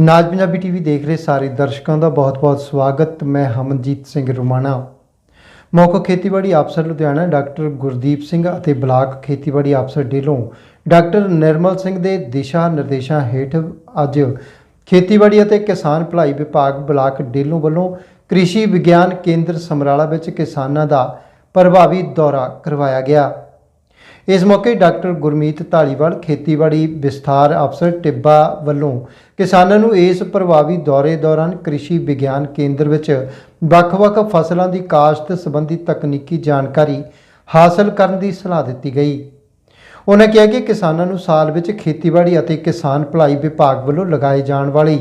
ਨਾਜ Punjabi TV ਦੇਖ ਰਹੇ ਸਾਰੇ ਦਰਸ਼ਕਾਂ ਦਾ ਬਹੁਤ-ਬਹੁਤ ਸਵਾਗਤ। ਮੈਂ ਹਮਨਜੀਤ ਸਿੰਘ ਰੁਮਾਣਾ। ਮੁੱਖ ਖੇਤੀਬਾੜੀ ਅਫਸਰ ਲੁਧਿਆਣਾ ਡਾਕਟਰ ਗੁਰਦੀਪ ਸਿੰਘ ਅਤੇ ਬਲਾਕ ਖੇਤੀਬਾੜੀ ਅਫਸਰ ਡੇਲੋਂ ਡਾਕਟਰ ਨਿਰਮਲ ਸਿੰਘ ਦੇ ਦਿਸ਼ਾ ਨਿਰਦੇਸ਼ਾਂ ਹੇਠ ਅੱਜ ਖੇਤੀਬਾੜੀ ਅਤੇ ਕਿਸਾਨ ਭਲਾਈ ਵਿਭਾਗ ਬਲਾਕ ਡੇਲੋਂ ਵੱਲੋਂ ਕ੍ਰਿਸ਼ੀ ਵਿਗਿਆਨ ਕੇਂਦਰ ਸਮਰਾਲਾ ਵਿੱਚ ਕਿਸਾਨਾਂ ਦਾ ਪ੍ਰਭਾਵੀ ਦੌਰਾ ਕਰਵਾਇਆ ਗਿਆ। ਇਸ ਮੌਕੇ ਡਾਕਟਰ ਗੁਰਮੀਤ ਢਾਲੀਵਾਲ ਖੇਤੀਬਾੜੀ ਵਿਸਥਾਰ ਅਫਸਰ ਟਿੱਬਾ ਵੱਲੋਂ ਕਿਸਾਨਾਂ ਨੂੰ ਇਸ ਪ੍ਰਭਾਵੀ ਦੌਰੇ ਦੌਰਾਨ ਕ੍ਰਿਸ਼ੀ ਵਿਗਿਆਨ ਕੇਂਦਰ ਵਿੱਚ ਵੱਖ-ਵੱਖ ਫਸਲਾਂ ਦੀ ਕਾਸ਼ਤ ਸੰਬੰਧੀ ਤਕਨੀਕੀ ਜਾਣਕਾਰੀ ਹਾਸਲ ਕਰਨ ਦੀ ਸਲਾਹ ਦਿੱਤੀ ਗਈ। ਉਹਨਾਂ ਕਿਹਾ ਕਿ ਕਿਸਾਨਾਂ ਨੂੰ ਸਾਲ ਵਿੱਚ ਖੇਤੀਬਾੜੀ ਅਤੇ ਕਿਸਾਨ ਭਲਾਈ ਵਿਭਾਗ ਵੱਲੋਂ ਲਗਾਏ ਜਾਣ ਵਾਲੀ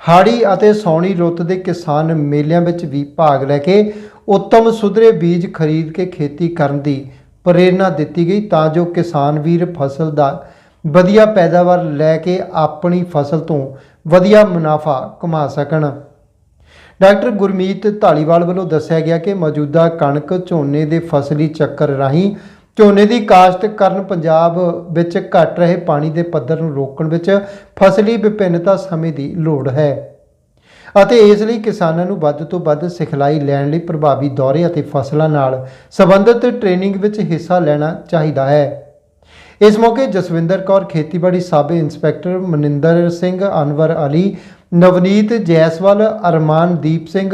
ਹਾੜੀ ਅਤੇ ਸੌਣੀ ਰੁੱਤ ਦੇ ਕਿਸਾਨ ਮੇਲਿਆਂ ਵਿੱਚ ਵੀ ਭਾਗ ਲੈ ਕੇ ਉੱਤਮ ਸੁਧਰੇ ਬੀਜ ਖਰੀਦ ਕੇ ਖੇਤੀ ਕਰਨ ਦੀ ਪ੍ਰੇਰਣਾ ਦਿੱਤੀ ਗਈ ਤਾਂ ਜੋ ਕਿਸਾਨ ਵੀਰ ਫਸਲ ਦਾ ਵਧੀਆ ਪੈਦਾਵਾਰ ਲੈ ਕੇ ਆਪਣੀ ਫਸਲ ਤੋਂ ਵਧੀਆ ਮੁਨਾਫਾ ਕਮਾ ਸਕਣ। ਡਾਕਟਰ ਗੁਰਮੀਤ ਢਾਲੀਵਾਲ ਵੱਲੋਂ ਦੱਸਿਆ ਗਿਆ ਕਿ ਮੌਜੂਦਾ ਕਣਕ ਝੋਨੇ ਦੇ ਫਸਲੀ ਚੱਕਰ ਰਾਹੀਂ ਝੋਨੇ ਦੀ ਕਾਸ਼ਤ ਕਰਨ ਪੰਜਾਬ ਵਿੱਚ ਘਟ ਰਹੇ ਪਾਣੀ ਦੇ ਪੱਧਰ ਨੂੰ ਰੋਕਣ ਵਿੱਚ ਫਸਲੀ ਵਿਭਿੰਨਤਾ ਸਮੇਂ ਦੀ ਲੋੜ ਹੈ। ਅਤੇ ਇਸ ਲਈ ਕਿਸਾਨਾਂ ਨੂੰ ਵੱਧ ਤੋਂ ਵੱਧ ਸਿਖਲਾਈ ਲੈਣ ਲਈ ਪ੍ਰਭਾਵੀ ਦੌਰੇ ਅਤੇ ਫਸਲਾਂ ਨਾਲ ਸੰਬੰਧਿਤ ਟ੍ਰੇਨਿੰਗ ਵਿੱਚ ਹਿੱਸਾ ਲੈਣਾ ਚਾਹੀਦਾ ਹੈ। ਇਸ ਮੌਕੇ ਜਸਵਿੰਦਰ ਕੌਰ, ਖੇਤੀਬਾੜੀ ਸਬ ਇੰਸਪੈਕਟਰ ਮਨਿੰਦਰ ਸਿੰਘ, ਅਨਵਰ ਅਲੀ, ਨਵਨੀਤ ਜੈਸਵਾਲ, ਅਰਮਾਨਦੀਪ ਸਿੰਘ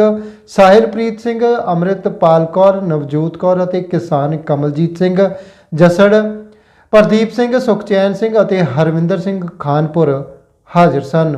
ਸਾਹਿਰਪ੍ਰੀਤ ਸਿੰਘ, ਅੰਮ੍ਰਿਤਪਾਲ ਕੌਰ, ਨਵਜੋਤ ਕੌਰ ਅਤੇ ਕਿਸਾਨ ਕਮਲਜੀਤ ਸਿੰਘ, ਜਸੜ, ਪ੍ਰਦੀਪ ਸਿੰਘ, ਸੁਖਚੈਨ ਸਿੰਘ ਅਤੇ ਹਰਵਿੰਦਰ ਸਿੰਘ ਖਾਨਪੁਰ ਹਾਜ਼ਰ ਸਨ।